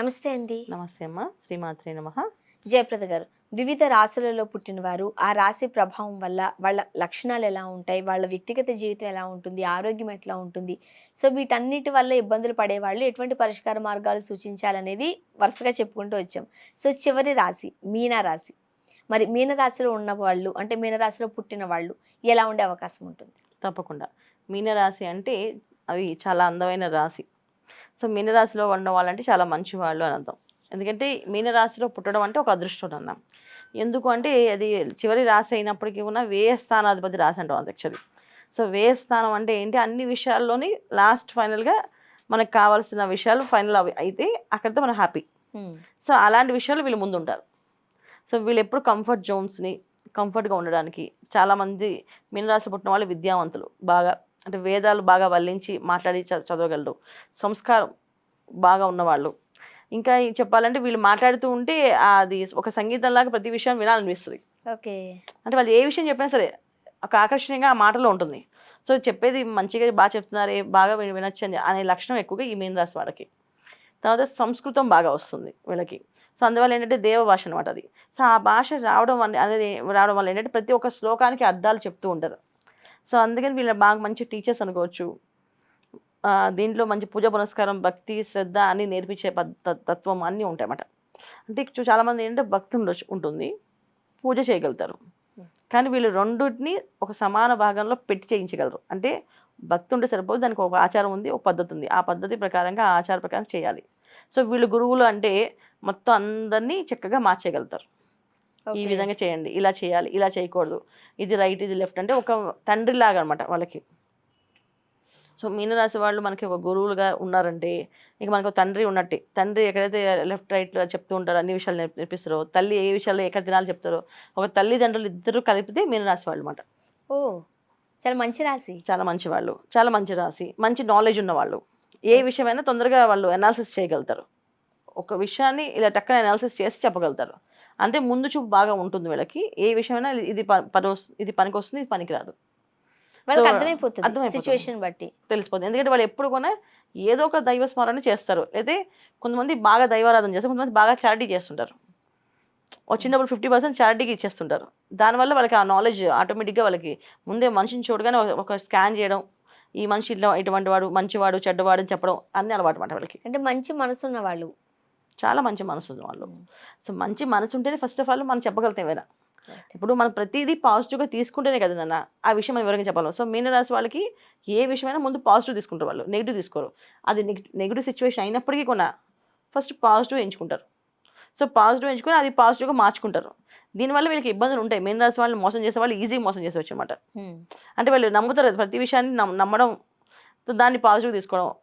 నమస్తే అండి. నమస్తే అమ్మ. శ్రీమాత్రే నమ. జయప్రద గారు వివిధ రాశులలో పుట్టిన వారు ఆ రాశి ప్రభావం వల్ల వాళ్ళ లక్షణాలు ఎలా ఉంటాయి? వాళ్ళ వ్యక్తిగత జీవితం ఎలా ఉంటుంది? ఆరోగ్యం ఎట్లా ఉంటుంది? సో వీటన్నిటి వల్ల ఇబ్బందులు పడేవాళ్ళు ఎటువంటి పరిష్కార మార్గాలు సూచించాలనేది వరుసగా చెప్పుకుంటూ వచ్చాం. సో చివరి రాశి మీన రాశి. మరి మీన రాశిలో ఉన్న వాళ్ళు అంటే మీన రాశిలో పుట్టిన వాళ్ళు ఎలా ఉండే అవకాశం ఉంటుంది? తప్పకుండా. మీనరాశి అంటే అవి చాలా అందమైన రాశి. సో మీనరాశిలో ఉన్న వాళ్ళంటే చాలా మంచి వాళ్ళు అని అర్థం. ఎందుకంటే మీనరాశిలో పుట్టడం అంటే ఒక అదృష్టం అన్నాం. ఎందుకు అంటే అది చివరి రాశి అయినప్పటికీ కూడా వ్యయ స్థానాధిపతి రాశి అంటాం అది యాక్చువల్లీ సో వ్యయ స్థానం అంటే ఏంటి? అన్ని విషయాల్లోని లాస్ట్ ఫైనల్గా మనకు కావాల్సిన విషయాలు ఫైనల్ అవి అయితే అక్కడితో మనం హ్యాపీ సో అలాంటి విషయాలు వీళ్ళు ముందు ఉంటారు సో వీళ్ళు ఎప్పుడు కంఫర్ట్ జోన్స్ని కంఫర్ట్గా ఉండడానికి చాలామంది మీనరాశి పుట్టిన వాళ్ళు విద్యావంతులు. బాగా అంటే వేదాలు బాగా వల్లించి మాట్లాడి చదవగలరు. సంస్కారం బాగా ఉన్నవాళ్ళు. ఇంకా చెప్పాలంటే వీళ్ళు మాట్లాడుతూ ఉంటే అది ఒక సంగీతంలాగా ప్రతి విషయం వినాలనిపిస్తుంది. ఓకే. అంటే వాళ్ళు ఏ విషయం చెప్పినా సరే ఒక ఆకర్షణీయంగా ఆ మాటలో ఉంటుంది. సో చెప్పేది మంచిగా బాగా చెప్తున్నారే బాగా విన- వినొచ్చు అని లక్షణం ఎక్కువగా ఈ మీన రాశి వాళ్ళకి. తర్వాత సంస్కృతం బాగా వస్తుంది వీళ్ళకి. సో అందువల్ల ఏంటంటే దేవ భాష అనమాట అది. సో ఆ భాష రావడం వల్ల అనేది రావడం వల్ల ఏంటంటే ప్రతి ఒక్క శ్లోకానికి అర్థాలు చెప్తూ ఉంటారు. సో అందుకని వీళ్ళు బాగా మంచి టీచర్స్ అనుకోవచ్చు. దీంట్లో మంచి పూజ పునస్కారం భక్తి శ్రద్ధ అన్ని నేర్పించే తత్వం అన్నీ ఉంటాయన్నమాట. అంటే చాలామంది ఏంటంటే భక్తి ఉండొచ్చు ఉంటుంది. పూజ చేయగలుగుతారు. కానీ వీళ్ళు రెండుని ఒక సమాన భాగంలో పెట్టి చేయించగలరు. అంటే భక్తి ఉంటే సరిపోదు దానికి ఒక ఆచారం ఉంది ఒక పద్ధతి ఉంది. ఆ పద్ధతి ప్రకారంగా ఆ ఆచార ప్రకారం చేయాలి. సో వీళ్ళు గురువులు అంటే మొత్తం అందరినీ చక్కగా మార్చేయగలుగుతారు. ఈ. విధంగా చేయండి. ఇలా చేయాలి ఇలా చేయకూడదు. ఇది రైట్ ఇది లెఫ్ట్ అంటే ఒక తండ్రి లాగా అనమాట వాళ్ళకి. సో మీనరాశి వాళ్ళు మనకి ఒక గురువులుగా ఉన్నారంటే ఇక మనకు తండ్రి ఉన్నట్టే. తండ్రి ఎక్కడైతే లెఫ్ట్ రైట్ చెప్తూ ఉంటారో అన్ని విషయాలు నేర్పి- నేర్పిస్తారో తల్లి ఏ విషయాల్లో ఎక్కడ తినాలి చెప్తారో ఒక తల్లిదండ్రులు ఇద్దరు కలిపితే మీనరాశి వాళ్ళు అనమాట ఓ చాలా మంచి రాశి. చాలా మంచి వాళ్ళు చాలా మంచి రాశి మంచి నాలెడ్జ్ ఉన్నవాళ్ళు ఏ విషయమైనా తొందరగా వాళ్ళు అనాలిసిస్ చేయగలుగుతారు. ఒక విషయాన్ని ఇలా టక్కన అనాలిసిస్ చేసి చెప్పగలుగుతారు. అంటే ముందు చూపు బాగా ఉంటుంది వీళ్ళకి. ఏ విషయమైనా ఇది పని ఇది పనికి వస్తుంది ఇది పనికిరాదు. వాళ్ళకి అర్థమైపోతుంది. సిచ్యువేషన్ బట్టి. తెలిసిపోతుంది. ఎందుకంటే వాళ్ళు ఎప్పుడు కూడా ఏదో ఒక దైవ స్మరణ చేస్తారు. అయితే కొంతమంది బాగా దైవారాధన చేస్తారు కొంతమంది బాగా చారిటీ చేస్తుంటారు. వచ్చినప్పుడు ఫిఫ్టీ పర్సెంట్ చారిటీకి ఇచ్చేస్తుంటారు. దానివల్ల వాళ్ళకి ఆ నాలెడ్జ్ ఆటోమేటిక్గా వాళ్ళకి ముందే మనిషిని చూడగానే ఒక- స్కాన్ చేయడం ఈ మనిషి ఇట్లా ఇటువంటి వాడు మంచివాడు చెడ్డవాడు అని చెప్పడం అన్ని అలవాటు అన్నమాట వాళ్ళకి. అంటే మంచి మనసు ఉన్న వాళ్ళు. చాలా మంచి మనసు ఉంది వాళ్ళు సో మంచి మనసు ఉంటేనే ఫస్ట్ ఆఫ్ ఆల్ మనం చెప్పగలుగుతాం ఏమైనా. ఇప్పుడు మనం ప్రతిదీ పాజిటివ్గా తీసుకుంటేనే కదా నాన్న ఆ విషయం మనం ఎవరికి చెప్పాలి. సో మీనరాశి వాళ్ళకి ఏ విషయమైనా ముందు పాజిటివ్ తీసుకుంటారు వాళ్ళు. నెగిటివ్ తీసుకోరు. అది నెగిటివ్ సిచ్యువేషన్ అయినప్పటికీ కూడా ఫస్ట్ పాజిటివ్ ఎంచుకుంటారు. సో పాజిటివ్ ఎంచుకొని అది పాజిటివ్గా మార్చుకుంటారు. దీనివల్ల వీళ్ళకి ఇబ్బందులు ఉంటాయి. మీన రాశి వాళ్ళని మోసం చేసే వాళ్ళు ఈజీగా మోసం చేసేవచ్చు అనమాట. అంటే వాళ్ళు నమ్ముతారు ప్రతి విషయాన్ని నమ్- నమ్మడం దాన్ని పాజిటివ్ తీసుకోవడం.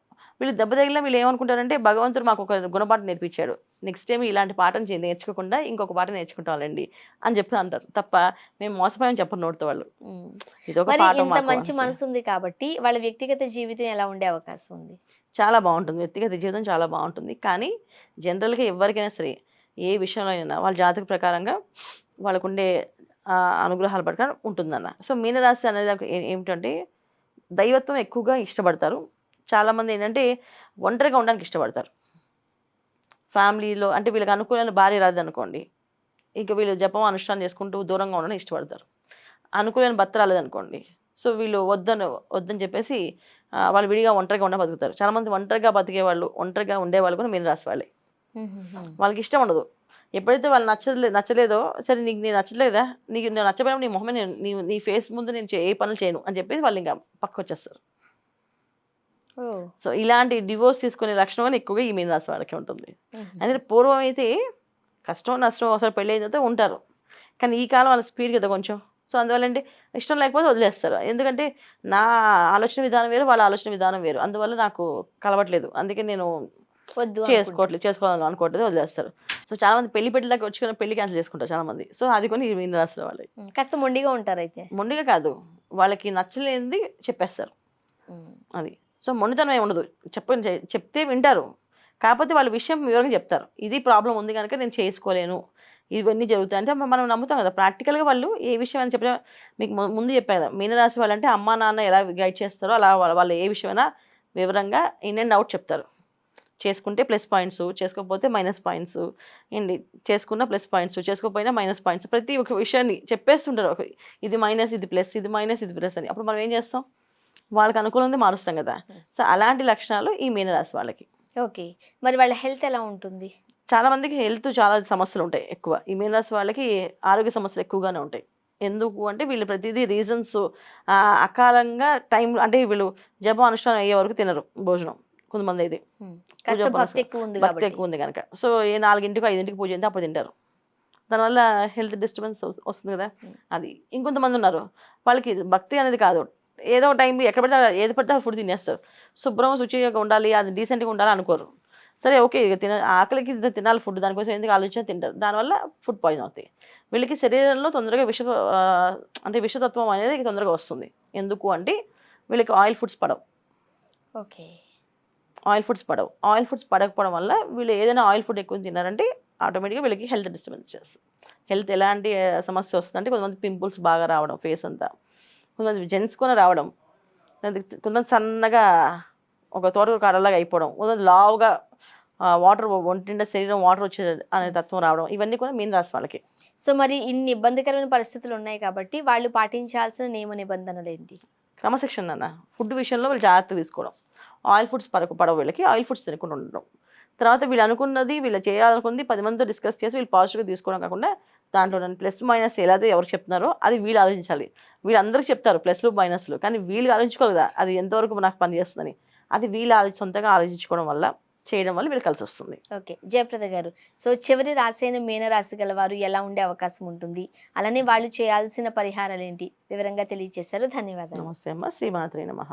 వీళ్ళు దెబ్బ తగిలిన వీళ్ళు ఏమనుకుంటారంటే భగవంతుడు మాకు ఒక గుణపాఠం నేర్పించాడు. నెక్స్ట్ టైం ఇలాంటి పాఠం చే- నేర్చుకోకుండా ఇంకొక పాఠం నేర్చుకుంటామండి అని చెప్పి అంటారు. తప్ప మేము మోసపోయామని చెప్పరు నోటితో వాళ్ళు. ఇదొక పాఠం మంచి. మనసు ఉంది కాబట్టి వాళ్ళ వ్యక్తిగత జీవితం ఎలా ఉండే అవకాశం ఉంది? చాలా బాగుంటుంది. వ్యక్తిగత జీవితం చాలా బాగుంటుంది. కానీ జనరల్గా ఎవరికైనా సరే ఏ విషయంలో అయినా వాళ్ళ జాతక ప్రకారంగా వాళ్ళకు ఉండే ఆ, అనుగ్రహాల ప్రకారం ఉంటుందన్న. సో మీనరాశి అనేది ఏమిటంటే దైవత్వం ఎక్కువగా ఇష్టపడతారు. చాలామంది ఏంటంటే ఒంటరిగా ఉండడానికి ఇష్టపడతారు. ఫ్యామిలీలో అంటే వీళ్ళకి అనుకూలమైన భార్య రాదు అనుకోండి ఇంకా వీళ్ళు జపం అనుష్ఠానం చేసుకుంటూ దూరంగా ఉండడానికి ఇష్టపడతారు. అనుకూలమైన భర్త రాలేదనుకోండి సో వీళ్ళు వద్దని వద్దని చెప్పేసి వాళ్ళు విడిగా ఒంటరిగా ఉండ బతుకుతారు. చాలామంది ఒంటరిగా బతికే వాళ్ళు ఒంటరిగా ఉండేవాళ్ళు కూడా మీన రాసి వాళ్ళే వాళ్ళకి ఇష్టం ఉండదు. ఎప్పుడైతే వాళ్ళు నచ్చలే నచ్చలేదో సరే నీకు నేను నచ్చలేదా నీకు నేను నచ్చపోయినా నీ మొహమే నేను నీ నీ ఫేస్ ముందు నేను ఏ పనులు చేయను అని చెప్పేసి వాళ్ళు ఇంకా పక్క వచ్చేస్తారు సో ఇలాంటి డివోర్స్ తీసుకునే లక్షణం అనేది ఎక్కువగా ఈ మీన రాశి వాళ్ళకి ఉంటుంది. అంటే పూర్వం అయితే కష్టం నష్టం ఒకసారి పెళ్ళి అయిన తర్వాత ఉంటారు. కానీ ఈ కాలం వాళ్ళ స్పీడ్ కదా కొంచెం. సో అందువల్ల అంటే ఇష్టం లేకపోతే వదిలేస్తారు. ఎందుకంటే నా ఆలోచన విధానం వేరు వాళ్ళ ఆలోచన విధానం వేరు. అందువల్ల నాకు కలవట్లేదు. అందుకే నేను చేసుకోవట్లేదు చేసుకోవాలని అనుకోవట్లేదు వదిలేస్తారు. సో చాలా మంది పెళ్ళి పెట్టిలాగా వచ్చి కానీ పెళ్ళి క్యాన్సిల్ చేసుకుంటారు చాలా మంది. సో అది కొన్ని మీన రాసిన వాళ్ళకి అనుకుంటా. కాస్త మొండిగా ఉంటారు అయితే. మొండిగా కాదు. వాళ్ళకి నచ్చలేనిది చెప్పేస్తారు. అది. సో మొండితనం ఉండదు. చెప్ప చెప్తే వింటారు. కాకపోతే వాళ్ళ విషయం వివరంగా చెప్తారు. ఇది ప్రాబ్లం ఉంది కనుక నేను చేసుకోలేను. ఇవన్నీ జరుగుతాయి అంటే మనం నమ్ముతాం కదా. ప్రాక్టికల్గా వాళ్ళు ఏ విషయం అని చెప్పినా మీకు ముందు చెప్పాను కదా. మీనరాశి వాళ్ళంటే అమ్మా నాన్న ఎలా గైడ్ చేస్తారో అలా వాళ్ళు ఏ విషయమైనా వివరంగా ఇన్ అండ్ అవుట్ చెప్తారు. చేసుకుంటే ప్లస్ పాయింట్స్ చేసుకోకపోతే మైనస్ పాయింట్స్ ఏంటి? చేసుకున్న ప్లస్ పాయింట్స్ చేసుకోకపోయినా మైనస్ పాయింట్స్ ప్రతి ఒక్క విషయాన్ని చెప్పేస్తుంటారు. ఒక ఇది మైనస్ ఇది ప్లస్ ఇది మైనస్ ఇది ప్లస్ అని. అప్పుడు మనం ఏం చేస్తాం? వాళ్ళకి అనుకూలంగా మారుస్తాం కదా. సో అలాంటి లక్షణాలు ఈ మీనరాశి వాళ్ళకి. ఓకే. మరి వాళ్ళ హెల్త్ ఎలా ఉంటుంది? చాలా మందికి హెల్త్ చాలా సమస్యలు ఉంటాయి ఎక్కువ. ఈ మీనరాశి వాళ్ళకి ఆరోగ్య సమస్యలు ఎక్కువగానే ఉంటాయి. ఎందుకు అంటే వీళ్ళు ప్రతిదీ రీజన్స్ అకాలంగా టైం అంటే వీళ్ళు జపం అనుష్ఠానం అయ్యే వరకు తినరు భోజనం కొంతమంది పూజ భక్తి ఎక్కువ ఉంది కనుక. సో ఏ నాలుగింటికి ఐదింటికి పూజ అయితే అప్పుడు తింటారు. దానివల్ల హెల్త్ డిస్టర్బెన్స్ వస్తుంది కదా. అది ఇంకొంతమంది ఉన్నారు. వాళ్ళకి భక్తి అనేది కాదు. ఏదో టైం ఎక్కడ పడితే ఏది పడితే ఫుడ్ తినేస్తారు. శుభ్రం శుచిగా ఉండాలి అది డీసెంట్గా ఉండాలి అనుకోరు. సరే ఓకే ఇక తిన ఆకలికి తినాలి ఫుడ్ దానికోసం ఎందుకు ఆలోచన తింటారు. దానివల్ల ఫుడ్ పాయిజన్ అవుతాయి. వీళ్ళకి శరీరంలో తొందరగా విష అంటే విషతత్వం అనేది తొందరగా వస్తుంది. ఎందుకు అంటే వీళ్ళకి ఆయిల్ ఫుడ్స్ పడవు. ఓకే. ఆయిల్ ఫుడ్స్ పడవు. ఆయిల్ ఫుడ్స్ పడకపోవడం వల్ల వీళ్ళు ఏదైనా ఆయిల్ ఫుడ్ ఎక్కువ తిన్నారంటే ఆటోమేటిక్గా వీళ్ళకి హెల్త్ డిస్టర్బెన్స్ చేస్తుంది. హెల్త్ ఎలాంటి సమస్య వస్తుందంటే కొంతమంది పింపుల్స్ బాగా రావడం ఫేస్ అంతా. కొంతమంది జెంట్స్ కూడా రావడం. కొంతమంది సన్నగా ఒక తోట కాడలాగా అయిపోవడం. కొంతమంది లావుగా వాటర్ ఒంటిండా శరీరం వాటర్ వచ్చే అనే తత్వం రావడం. ఇవన్నీ కూడా మీన్ రాసి వాళ్ళకి. సో మరి ఇన్ని ఇబ్బందికరమైన పరిస్థితులు ఉన్నాయి కాబట్టి వాళ్ళు పాటించాల్సిన నియమ నిబంధనలు ఏంటి? క్రమశిక్షణ అన్న. ఫుడ్ విషయంలో వీళ్ళు జాగ్రత్త తీసుకోవడం. ఆయిల్ ఫుడ్స్ పడక పడవ వీళ్ళకి. ఆయిల్ ఫుడ్స్ తినకుండా ఉండడం. తర్వాత వీళ్ళు అనుకున్నది వీళ్ళు చేయాలనుకుంది పది మందితో డిస్కస్ చేసి వీళ్ళు పాజిటివ్గా తీసుకోవడం కాకుండా దాంట్లో నన్ను ప్లస్ మైనస్ ఎలా ఎవరికి చెప్తున్నారో అది వీళ్ళు ఆలోచించాలి. వీళ్ళు అందరికీ చెప్తారు ప్లస్లు మైనస్లు కానీ వీళ్ళు ఆలోచించుకోవాలి కదా అది ఎంతవరకు నాకు పని చేస్తుందని. అది వీళ్ళు ఆలోచి సొంతంగా ఆలోచించుకోవడం వల్ల చేయడం వల్ల వీళ్ళు కలిసి వస్తుంది. ఓకే. జయప్రద గారు సో చివరి రాశి అయిన మీనరాశి గల వారు ఎలా ఉండే అవకాశం ఉంటుంది? అలానే వాళ్ళు చేయాల్సిన పరిహారాలు ఏంటి? వివరంగా తెలియజేశారు. ధన్యవాదాలు. నమస్తే అమ్మ. శ్రీమాత్రి నమః.